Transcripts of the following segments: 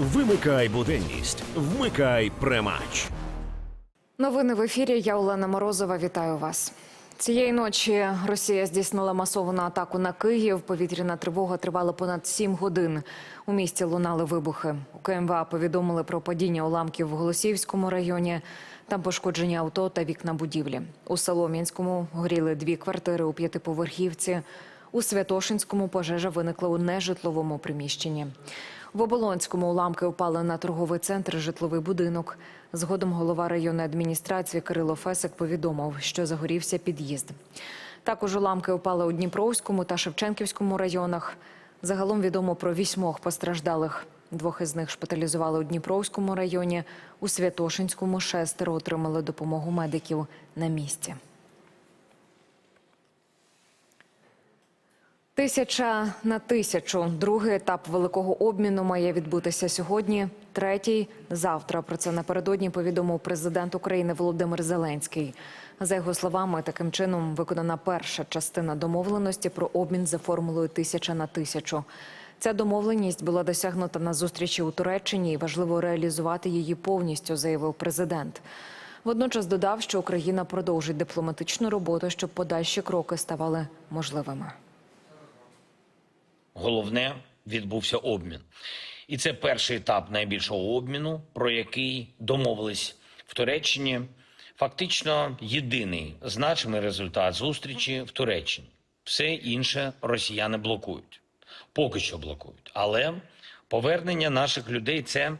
Вимикай буденність, вмикай премач. Новини в ефірі. Я Олена Морозова. Вітаю вас. Цієї ночі Росія здійснила масовану атаку на Київ. Повітряна тривога тривала понад сім годин. У місті лунали вибухи. У КМВА повідомили про падіння уламків в Голосіївському районі. Там пошкоджені авто та вікна будівлі. У Солом'янському горіли дві квартири у п'ятиповерхівці. У Святошинському пожежа виникла у нежитловому приміщенні. В Оболонському уламки впали на торговий центр, житловий будинок. Згодом голова районної адміністрації Кирило Фесик повідомив, що загорівся під'їзд. Також уламки впали у Дніпровському та Шевченківському районах. Загалом відомо про вісьмох постраждалих. Двох із них шпиталізували у Дніпровському районі. У Святошинському шестеро отримали допомогу медиків на місці. Тисяча на тисячу. Другий етап великого обміну має відбутися сьогодні. Третій завтра. Про це напередодні повідомив президент України Володимир Зеленський. За його словами, таким чином виконана перша частина домовленості про обмін за формулою тисяча на тисячу. Ця домовленість була досягнута на зустрічі у Туреччині і важливо реалізувати її повністю, заявив президент. Водночас додав, що Україна продовжить дипломатичну роботу, щоб подальші кроки ставали можливими. Головне відбувся обмін. І це перший етап найбільшого обміну, про який домовились в Туреччині. Фактично єдиний значимий результат зустрічі в Туреччині. Все інше росіяни блокують, поки що блокують. Але повернення наших людей це,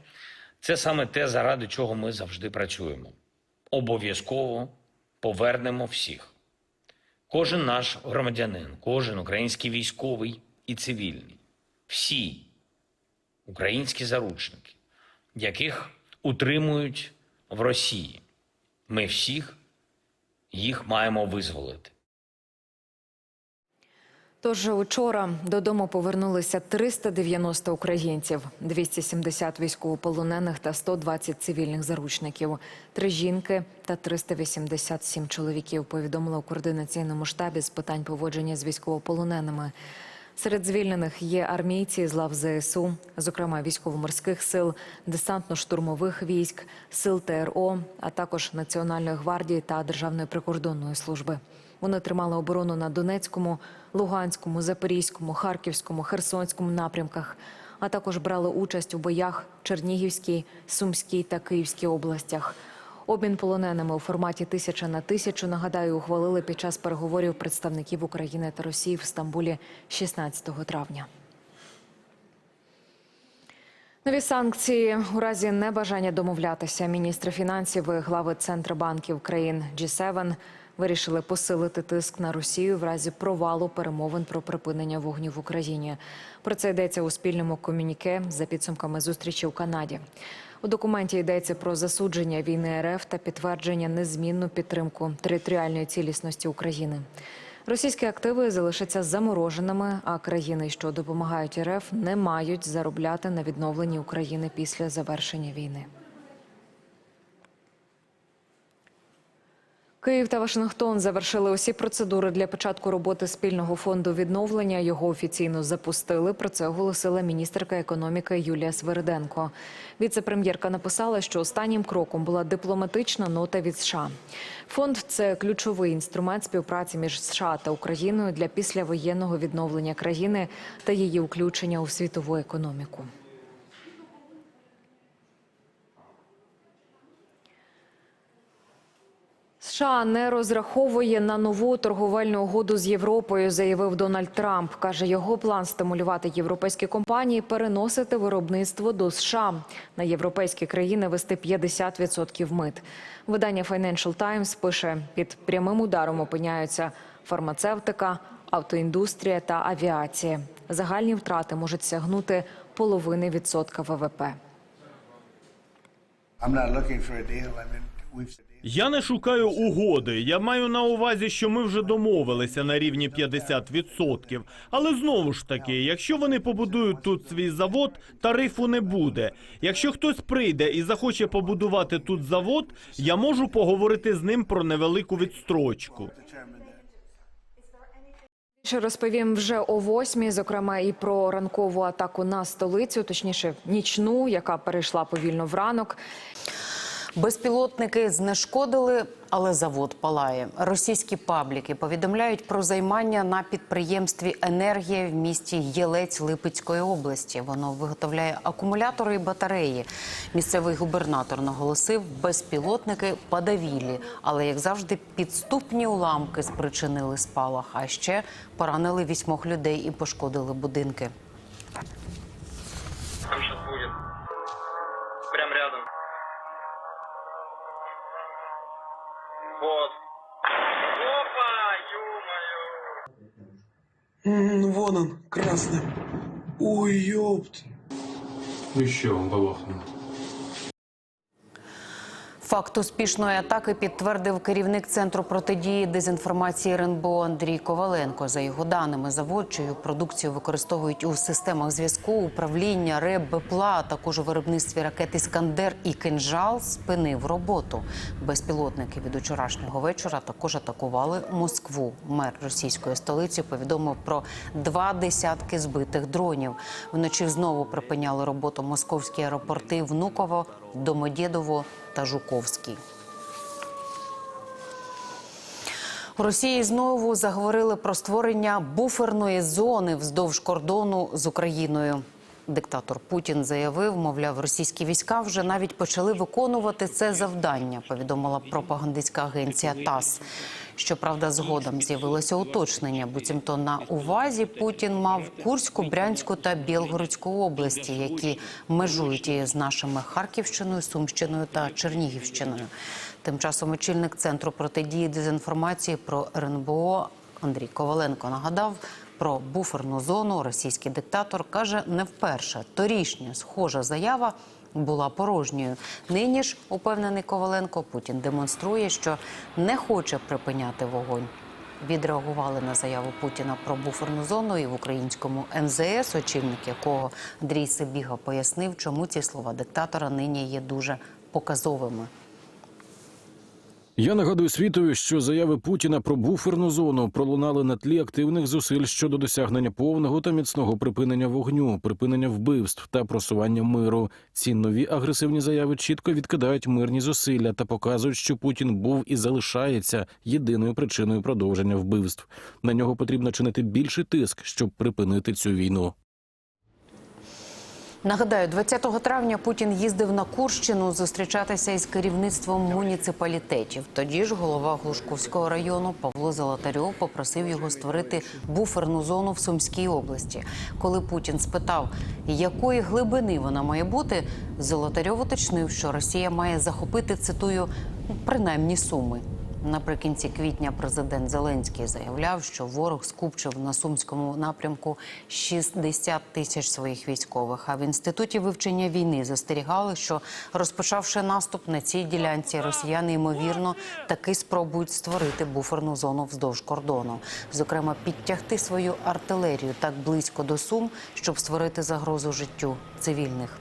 це саме те, заради чого ми завжди працюємо. Обов'язково повернемо всіх. Кожен наш громадянин, кожен український військовий і цивільний, всі українські заручники, яких утримують в Росії. Ми всіх їх маємо визволити. Тож учора додому повернулися 390 українців, 270 військовополонених та 120 цивільних заручників, три жінки та 387 чоловіків. Повідомили у координаційному штабі з питань поводження з військовополоненими. Серед звільнених є армійці з лав ЗСУ, зокрема військово-морських сил, десантно-штурмових військ, сил ТРО, а також Національної гвардії та Державної прикордонної служби. Вони тримали оборону на Донецькому, Луганському, Запорізькому, Харківському, Херсонському напрямках, а також брали участь у боях в Чернігівській, Сумській та Київській областях. Обмін полоненими у форматі тисяча на тисячу, нагадаю, ухвалили під час переговорів представників України та Росії в Стамбулі 16 травня. Нові санкції у разі небажання домовлятися. Міністри фінансів і глави центробанків країн G7 вирішили посилити тиск на Росію в разі провалу перемовин про припинення вогню в Україні. Про це йдеться у спільному комюніке за підсумками зустрічі у Канаді. У документі йдеться про засудження війни РФ та підтвердження незмінну підтримку територіальної цілісності України. Російські активи залишаться замороженими, а країни, що допомагають РФ, не мають заробляти на відновленні України після завершення війни. Київ та Вашингтон завершили усі процедури для початку роботи спільного фонду відновлення. Його офіційно запустили. Про це оголосила міністерка економіки Юлія Свериденко. Віце-прем'єрка написала, що останнім кроком була дипломатична нота від США. Фонд це ключовий інструмент співпраці між США та Україною для післявоєнного відновлення країни та її включення у світову економіку. США не розраховує на нову торговельну угоду з Європою, заявив Дональд Трамп. Каже, його план стимулювати європейські компанії переносити виробництво до США на європейські країни вести 50% мит. Видання Financial Times пише: під прямим ударом опиняються фармацевтика, автоіндустрія та авіація. Загальні втрати можуть сягнути половини відсотка ВВП. I'm not looking for a deal. I mean, we've. Я не шукаю угоди. Я маю на увазі, що ми вже домовилися на рівні 50%. Але знову ж таки, якщо вони побудують тут свій завод, тарифу не буде. Якщо хтось прийде і захоче побудувати тут завод, я можу поговорити з ним про невелику відстрочку. Ще розповім вже о восьмій, зокрема і про ранкову атаку на столицю, точніше нічну, яка перейшла повільно в ранок. Безпілотники знешкодили, але завод палає. Російські пабліки повідомляють про займання на підприємстві енергія в місті Єлець Липецької області. Воно виготовляє акумулятори і батареї. Місцевий губернатор наголосив, безпілотники падавілі, але як завжди, підступні уламки спричинили спалах. А ще поранили вісьмох людей і пошкодили будинки. Вот. Опа, ё-моё. Вон он, красный. Ой, ёпт. Ну, Еще он балохнул. Факт успішної атаки підтвердив керівник центру протидії дезінформації РНБО Андрій Коваленко. За його даними, завод, чию продукцію використовують у системах зв'язку, управління, РЕБ, БПЛА, а також у виробництві ракет «Іскандер» і «Кинжал» спинив роботу. Безпілотники від учорашнього вечора також атакували Москву. Мер російської столиці повідомив про два десятки збитих дронів. Вночі знову припиняли роботу московські аеропорти Внуково, Домодєдово та Жуковський. У Росії знову заговорили про створення буферної зони вздовж кордону з Україною. Диктатор Путін заявив, мовляв, російські війська вже навіть почали виконувати це завдання. Повідомила пропагандистська агенція ТАСС. Щоправда, згодом з'явилося уточнення. Буцімто на увазі Путін мав Курську, Брянську та Білгородську області, які межують із нашими Харківщиною, Сумщиною та Чернігівщиною. Тим часом очільник центру протидії дезінформації про РНБО Андрій Коваленко нагадав про буферну зону. Російський диктатор каже не вперше. Торішня схожа заява була порожньою. Нині ж упевнений Коваленко, Путін демонструє, що не хоче припиняти вогонь. Відреагували на заяву Путіна про буферну зону і в українському МЗС, очільник якого Андрій Сибіга пояснив, чому ці слова диктатора нині є дуже показовими. Я нагадую світові, що заяви Путіна про буферну зону пролунали на тлі активних зусиль щодо досягнення повного та міцного припинення вогню, припинення вбивств та просування миру. Ці нові агресивні заяви чітко відкидають мирні зусилля та показують, що Путін був і залишається єдиною причиною продовження вбивств. На нього потрібно чинити більший тиск, щоб припинити цю війну. Нагадаю, 20 травня Путін їздив на Курщину зустрічатися із керівництвом муніципалітетів. Тоді ж голова Глушковського району Павло Золотарьов попросив його створити буферну зону в Сумській області. Коли Путін спитав, якої глибини вона має бути, Золотарьов уточнив, що Росія має захопити цитую принаймні суми. Наприкінці квітня президент Зеленський заявляв, що ворог скупчив на сумському напрямку 60 тисяч своїх військових. А в інституті вивчення війни застерігали, що розпочавши наступ на цій ділянці, росіяни ймовірно таки спробують створити буферну зону вздовж кордону, зокрема підтягти свою артилерію так близько до сум, щоб створити загрозу життю цивільних.